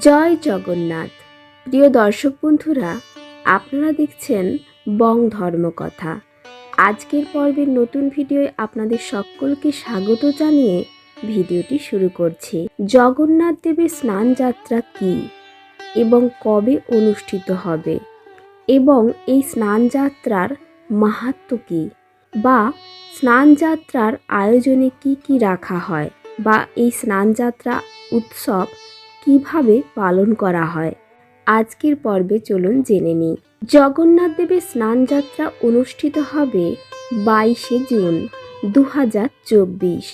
জয় জগন্নাথ। প্রিয় দর্শক বন্ধুরা, আপনারা দেখছেন বং ধর্মকথা আজকের পর্বের নতুন ভিডিওয় আপনাদের সকলকে স্বাগত জানিয়ে ভিডিওটি শুরু করছি। জগন্নাথ দেবের স্নান যাত্রা কী এবং কবে অনুষ্ঠিত হবে এবং এই স্নান যাত্রার মাহাত্ম কী বা স্নান যাত্রার আয়োজনে কি কি রাখা হয় বা এই স্নান যাত্রা উৎসব কীভাবে পালন করা হয়? আজকের পর্বে চলুন জেনে নিই। জগন্নাথ দেবের স্নানযাত্রা অনুষ্ঠিত হবে বাইশে জুন দু হাজার চব্বিশ,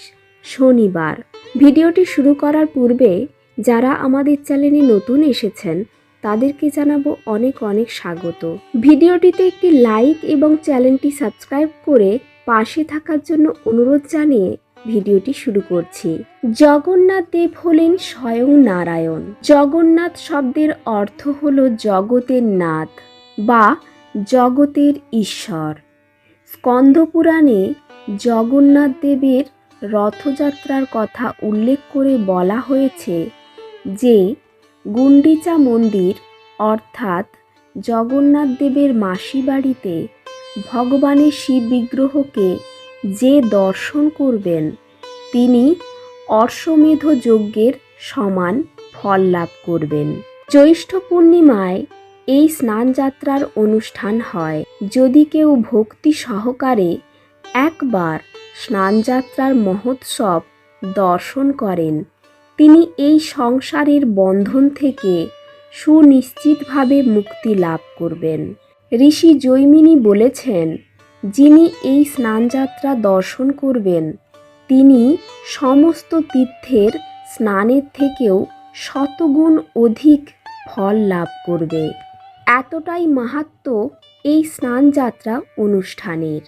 শনিবার। ভিডিওটি শুরু করার পূর্বে যারা আমাদের চ্যানেলে নতুন এসেছেন, তাদেরকে জানাব অনেক অনেক স্বাগত। ভিডিওটিতে একটি লাইক এবং চ্যানেলটি সাবস্ক্রাইব করে পাশে থাকার জন্য অনুরোধ জানিয়ে ভিডিওটি শুরু করছি। জগন্নাথ দেব হলেন স্বয়ং নারায়ণ। জগন্নাথ শব্দের অর্থ হল জগতের নাথ বা জগতের ঈশ্বর। স্কন্দপুরাণে জগন্নাথ দেবের রথযাত্রার কথা উল্লেখ করে বলা হয়েছে যে গুন্ডিচা মন্দির অর্থাৎ জগন্নাথ দেবের মাসি বাড়িতে ভগবানের শিব বিগ্রহকে যে দর্শন করবেন, তিনি অশ্বমেধ যজ্ঞের সমান ফল লাভ করবেন। জ্যৈষ্ঠ পূর্ণিমায় এই স্নানযাত্রার অনুষ্ঠান হয়। যদি কেউ ভক্তি সহকারে একবার স্নানযাত্রার মহোৎসব দর্শন করেন, তিনি এই সংসারের বন্ধন থেকে সুনিশ্চিতভাবে মুক্তি লাভ করবেন। ঋষি জৈমিনী বলেছেন যিনি এই স্নানযাত্রা দর্শন করবেন, তিনি সমস্ত তীর্থের স্নানের থেকেও শতগুণ অধিক ফল লাভ করবে। এতটাই মাহাত্ম এই স্নানযাত্রা অনুষ্ঠানের।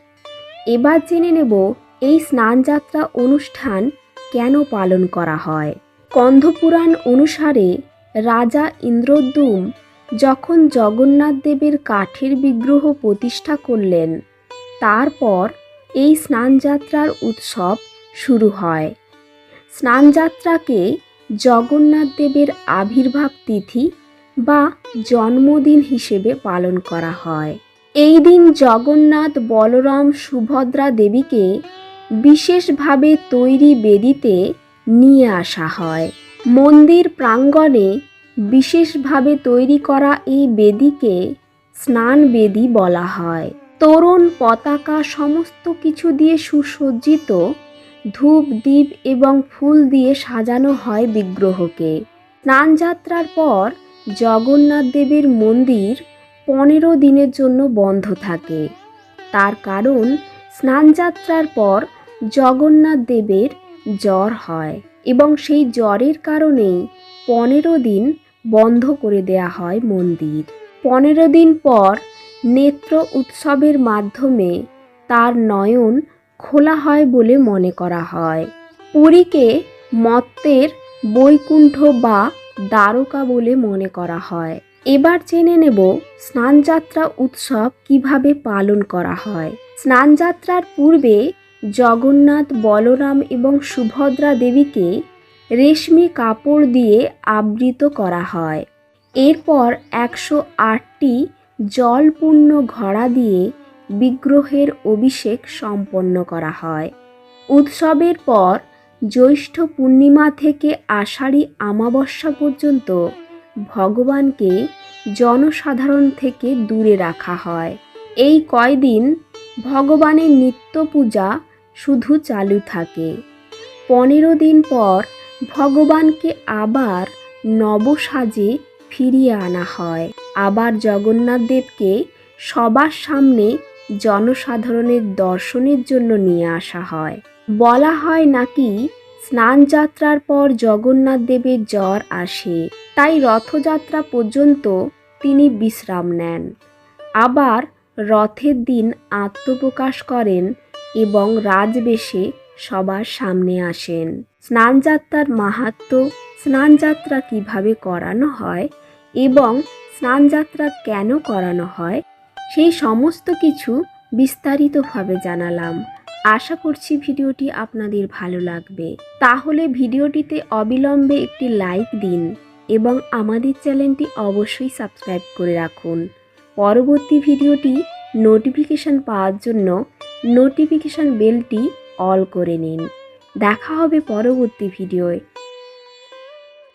এবার জেনে নেব এই স্নানযাত্রা অনুষ্ঠান কেন পালন করা হয়। কন্ধপুরাণ অনুসারে রাজা ইন্দ্রদ্যুম যখন জগন্নাথ দেবের কাঠের বিগ্রহ প্রতিষ্ঠা করলেন তারপর এই স্নানযাত্রার উৎসব শুরু হয়। স্নানযাত্রাকে জগন্নাথ দেবের আবির্ভাব তিথি বা জন্মদিন হিসেবে পালন করা হয়। এই দিন জগন্নাথ বলরাম সুভদ্রা দেবীকে বিশেষভাবে তৈরি বেদিতে নিয়ে আসা হয়। মন্দির প্রাঙ্গণে বিশেষভাবে তৈরি করা এই বেদিকে স্নান বেদি বলা হয়। তরুণ পতাকা সমস্ত কিছু দিয়ে সুসজ্জিত, ধূপ, দ্বীপ এবং ফুল দিয়ে সাজানো হয় বিগ্রহকে। স্নানযাত্রার পর জগন্নাথ দেবের মন্দির পনেরো দিনের জন্য বন্ধ থাকে। তার কারণ স্নানযাত্রার পর জগন্নাথ দেবের জ্বর হয় এবং সেই জ্বরের কারণেই পনেরো দিন বন্ধ করে দেয়া হয় মন্দির। পনেরো দিন পর নেত্র উৎসবের মাধ্যমে তার নয়ন খোলা হয় বলে মনে করা হয়। পুরীকে মত্তের বৈকুণ্ঠ বা দ্বারকা বলে মনে করা হয়। এবার জেনে নেব স্নানযাত্রা উৎসব কীভাবে পালন করা হয়। স্নানযাত্রার পূর্বে জগন্নাথ বলরাম এবং সুভদ্রা দেবীকে রেশমি কাপড় দিয়ে আবৃত করা হয়। এরপর একশো আটটি জলপূর্ণ ঘড়া দিয়ে বিগ্রহের অভিষেক সম্পন্ন করা হয়। উৎসবের পর জ্যৈষ্ঠ পূর্ণিমা থেকে আষাঢ়ী আমাবস্যা পর্যন্ত ভগবানকে জনসাধারণ থেকে দূরে রাখা হয়। এই কয়দিন ভগবানের নিত্য পূজা শুধু চালু থাকে। পনেরো দিন পর ভগবানকে আবার নবসাজে ফিরিয়ে আনা হয়। আবার জগন্নাথ দেবকে সবার সামনে জনসাধারণের দর্শনের জন্য নিয়ে আসা হয়। বলা হয় নাকি স্নানযাত্রার পর জগন্নাথ দেবের জ্বর আসে, তাই রথযাত্রা পর্যন্ত তিনি বিশ্রাম নেন। আবার রথের দিন আত্মপ্রকাশ করেন এবং রাজবেশে সবার সামনে আসেন। স্নানযাত্রার মাহাত্ম স্নানযাত্রা কীভাবে করানো হয় এবং স্নানযাত্রা কেন করানো হয়, সেই সমস্ত কিছু বিস্তারিতভাবে জানালাম। আশা করছি ভিডিওটি আপনাদের ভালো লাগবে। তাহলে ভিডিওটিতে অবিলম্বে একটি লাইক দিন এবং আমাদের চ্যানেলটি অবশ্যই সাবস্ক্রাইব করে রাখুন। পরবর্তী ভিডিওটি নোটিফিকেশান পাওয়ার জন্য নোটিফিকেশান বেলটি অল করে নিন। দেখা হবে পরবর্তী ভিডিওয়।